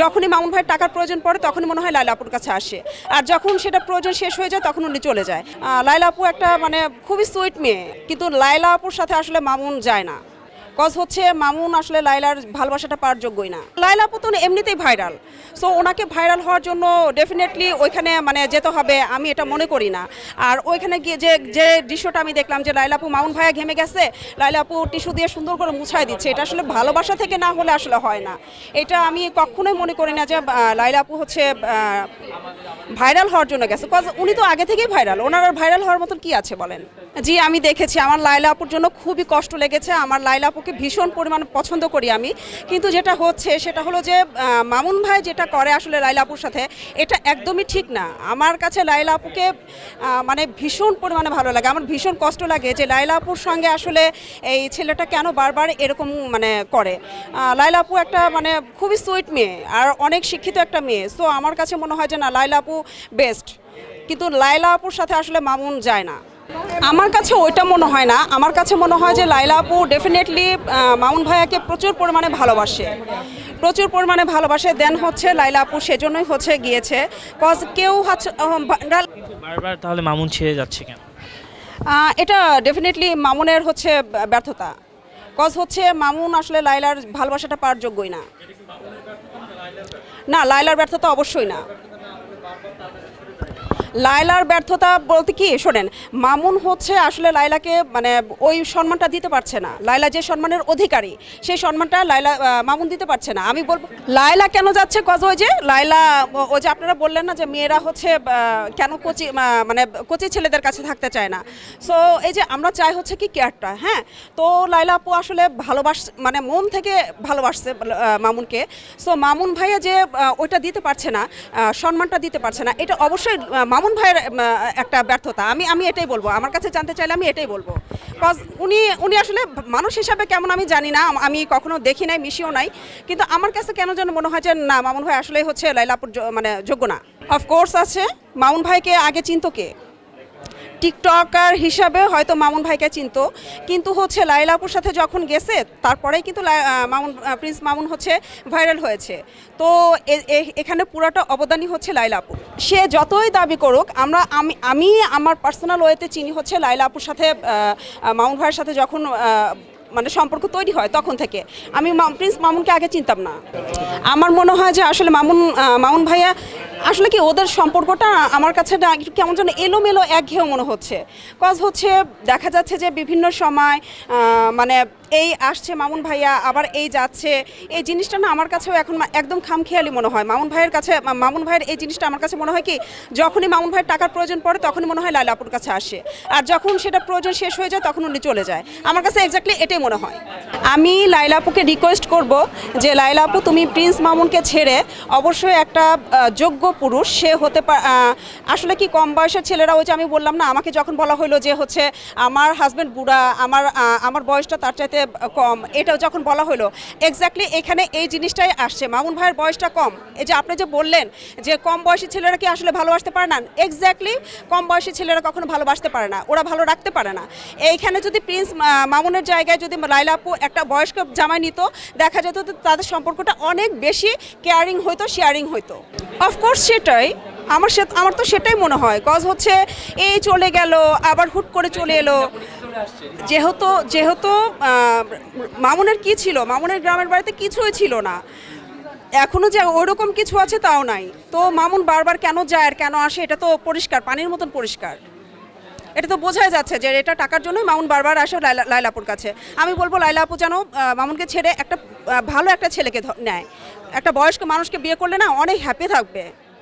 যখনই মামুন ভাইয়ের টাকার প্রয়োজন পড়ে, তখনই মনে হয় লাইলা আপুর কাছে আসে। আর যখন সেটা প্রয়োজন শেষ হয়ে যায়, তখন উনি চলে যায়। লাইলা আপু একটা মানে খুবই সুইট মেয়ে, কিন্তু লাইলা আপুর সাথে আসলে মামুন যায় না। কজ হচ্ছে মামুন আসলে লাইলার ভালোবাসাটা পাওয়ার যোগ্যই না। লাইলা তো এমনিতেই ভাইরাল সো ওনাকে ভাইরাল হওয়ার জন্য ডেফিনেটলি ওইখানে মানে যেতে হবে, আমি এটা মনে করি না। আর ওইখানে গিয়ে যে যে দৃশ্যটা আমি দেখলাম যে লাইলাপু মামুন ভাইয়া ঘেমে গেছে লাইলা আপু টিস্যু দিয়ে সুন্দর করে মুছাই দিচ্ছে। এটা আসলে ভালোবাসা থেকে না হলে আসলে হয় না। এটা আমি কখনোই মনে করি না যে লাইলাপু হচ্ছে ভাইরাল হওয়ার জন্য গেছে। কজ উনি তো আগে থেকেই ভাইরাল ওনার ভাইরাল হওয়ার মতন কি আছে বলেন? জি, আমি দেখেছি। আমার লাইলা আপুর জন্য খুবই কষ্ট লেগেছে। আমার লাইলা আপুকে ভীষণ পরিমাণ পছন্দ করি আমি। কিন্তু যেটা হচ্ছে, সেটা হলো যে মামুন ভাই যেটা করে আসলে লাইলা আপুর সাথে, এটা একদমই ঠিক না। আমার কাছে লাইলা আপুকে মানে ভীষণ পরিমাণে ভালো লাগে। আমার ভীষণ কষ্ট লাগে যে লাইলা আপুর সঙ্গে আসলে এই ছেলেটা কেন বারবার এরকম মানে করে। লাইলা আপু একটা মানে খুবই সুইট মেয়ে আর অনেক শিক্ষিত একটা মেয়ে। সো আমার কাছে মনে হয় যে, না লাইলা আপু বেস্ট কিন্তু লাইলা আপুর সাথে আসলে মামুন যায় না। আমার কাছে ওইটা মনে হয় না। আমার কাছে মনে হয় যে লাইলা আপু ডেফিনেটলি মামুন ভাইয়াকে প্রচুর পরিমাণে ভালোবাসে। প্রচুর পরিমাণে ভালোবাসে। দেন হচ্ছে লাইলা আপু সেজন্যই হচ্ছে গিয়েছে। কজ কেউ বারবার তাহলে মামুন ছেড়ে যাচ্ছে কেন? এটা ডেফিনেটলি মামুনের হচ্ছে ব্যর্থতা। কজ হচ্ছে মামুন আসলে লাইলার ভালোবাসাটা পাওয়ার যোগ্যই না। না লাইলার ব্যর্থতা অবশ্যই না। লাইলার ব্যর্থতা বলতে কি? শোনেন মামুন হচ্ছে আসলে লাইলাকে মানে ওই সম্মানটা দিতে পারছে না। লাইলা যে সম্মানের অধিকারী সেই সম্মানটা লাইলা মামুন দিতে পারছে না। আমি বলব লাইলা কেন যাচ্ছে কজ ওই যে? লাইলা ও- ওই যে আপনারা বললেন না যে মেয়েরা হচ্ছে কেন কোচি মানে কোচি ছেলেদের কাছে থাকতে চায় না? সো এই যে আমরা চাই হচ্ছে কি কেয়ারটা হ্যাঁ? তো লাইলা আপু আসলে ভালোবাস মানে মন থেকে ভালোবাসছে মামুনকে। সো মামুন ভাইয়া যে ওইটা দিতে পারছে না সম্মানটা দিতে পারছে না এটা অবশ্যই আহ, মামুন ভাইয়ের একটা ব্যর্থতা। আমি আমি এটাই বলব। আমার কাছে জানতে চাইলে আমি এটাই বলব। কজ উনি উনি আসলে মানুষ হিসাবে কেমন আমি জানি না। আমি কখনো দেখি নাই, মিশিও নাই। কিন্তু আমার কাছে কেন যেন মনে হয় যে, না, মামুন ভাই আসলে হচ্ছে লাইলাপুর মানে যোগ্য না। অফকোর্স আছে। মামুন ভাইকে আগে চিনতো কে? টিকটকার হিসাবে হয়তো মামুন ভাইকে চিনতো, কিন্তু হচ্ছে লাইলাপুর সাথে যখন গেছে, তারপরেই কিন্তু মামুন প্রিন্স মামুন হচ্ছে ভাইরাল হয়েছে। তো এখানে পুরাটা অবদানই হচ্ছে লাইলাপুর সে যতই দাবি করুক, আমরা, আমি আমি আমার পার্সোনাল ওয়েতে চিনি হচ্ছে লাইলাপুর সাথে মামুন ভাইয়ের সাথে যখন মানে সম্পর্ক তৈরি হয় তখন থেকে। আমি প্রিন্স মামুনকে আগে চিনতাম না। আমার মনে হয় যে আসলে মামুন মামুন ভাইয়া আসলে কি ওদের সম্পর্কটা আমার কাছে না কেমন যেন এলোমেলো একঘেয়েও মনে হচ্ছে। কজ হচ্ছে দেখা যাচ্ছে যে বিভিন্ন সময় মানে এই আসছে মামুন ভাইয়া, আবার এই যাচ্ছে। এই জিনিসটা না আমার কাছেও এখন একদম খামখেয়ালি মনে হয়। মামুন ভাইয়ের কাছে মামুন ভাইয়ের এই জিনিসটা আমার কাছে মনে হয় কি, যখনই মামুন ভাইয়ের টাকার প্রয়োজন পড়ে, তখনই মনে হয় লাইলাপুর কাছে আসে। আর যখন সেটা প্রয়োজন শেষ হয়ে যায়, তখন উনি চলে যায়। আমার কাছে এক্স্যাক্টলি এটাই মনে হয়। আমি লাইলাপুকে রিকোয়েস্ট করব যে, লাইলাপু, তুমি প্রিন্স মামুনকে ছেড়ে অবশ্যই একটা যোগ্য পুরুষ, সে হতে আসলে কি কম বয়সের ছেলেরা ওই যে আমি বললাম না, আমাকে যখন বলা হলো যে হচ্ছে, আমার হাজব্যান্ড বুড়া, আমার আমার বয়সটা তার চাইতে কম এটা যখন বলা হলো এক্স্যাক্টলি এখানে এই জিনিসটাই আসছে। মামুন ভাইয়ের বয়সটা কম। এই যে আপনি যে বললেন যে কম বয়সী ছেলেরা কি আসলে ভালোবাসতে পারে না এক্স্যাক্টলি কম বয়সী ছেলেরা কখনো ভালোবাসতে পারে না, ওরা ভালো রাখতে পারে না। এইখানে যদি প্রিন্স মামুনের জায়গায় যদি লাইলা আপু একটা বয়স্ক জামাই নিত, দেখা যেত তাদের সম্পর্কটা অনেক বেশি কেয়ারিং হইতো শেয়ারিং হইতো। অফকোর্স সেটাই, আমার সে, আমার তো সেটাই মনে হয় কজ হচ্ছে এই চলে গেল, আবার হুট করে চলে এলো। যেহেতু যেহেতু মামুনের কি ছিল? মামুনের গ্রামের বাড়িতে কিছুই ছিল না। এখনও যে ওরকম কিছু আছে তাও নাই। তো মামুন বারবার কেন যায় আর কেন আসে, এটা তো পরিষ্কার, পানির মতন পরিষ্কার। এটা তো বোঝাই যাচ্ছে যে এটা টাকার জন্যই মামুন বারবার আসে লাইলা, লাইলাপুর কাছে। আমি বলব লাইলা আপু যেন মামুনকে ছেড়ে একটা ভালো একটা ছেলেকে নেয়। একটা বয়স্ক মানুষকে বিয়ে করলে না অনেক হ্যাপি থাকবে।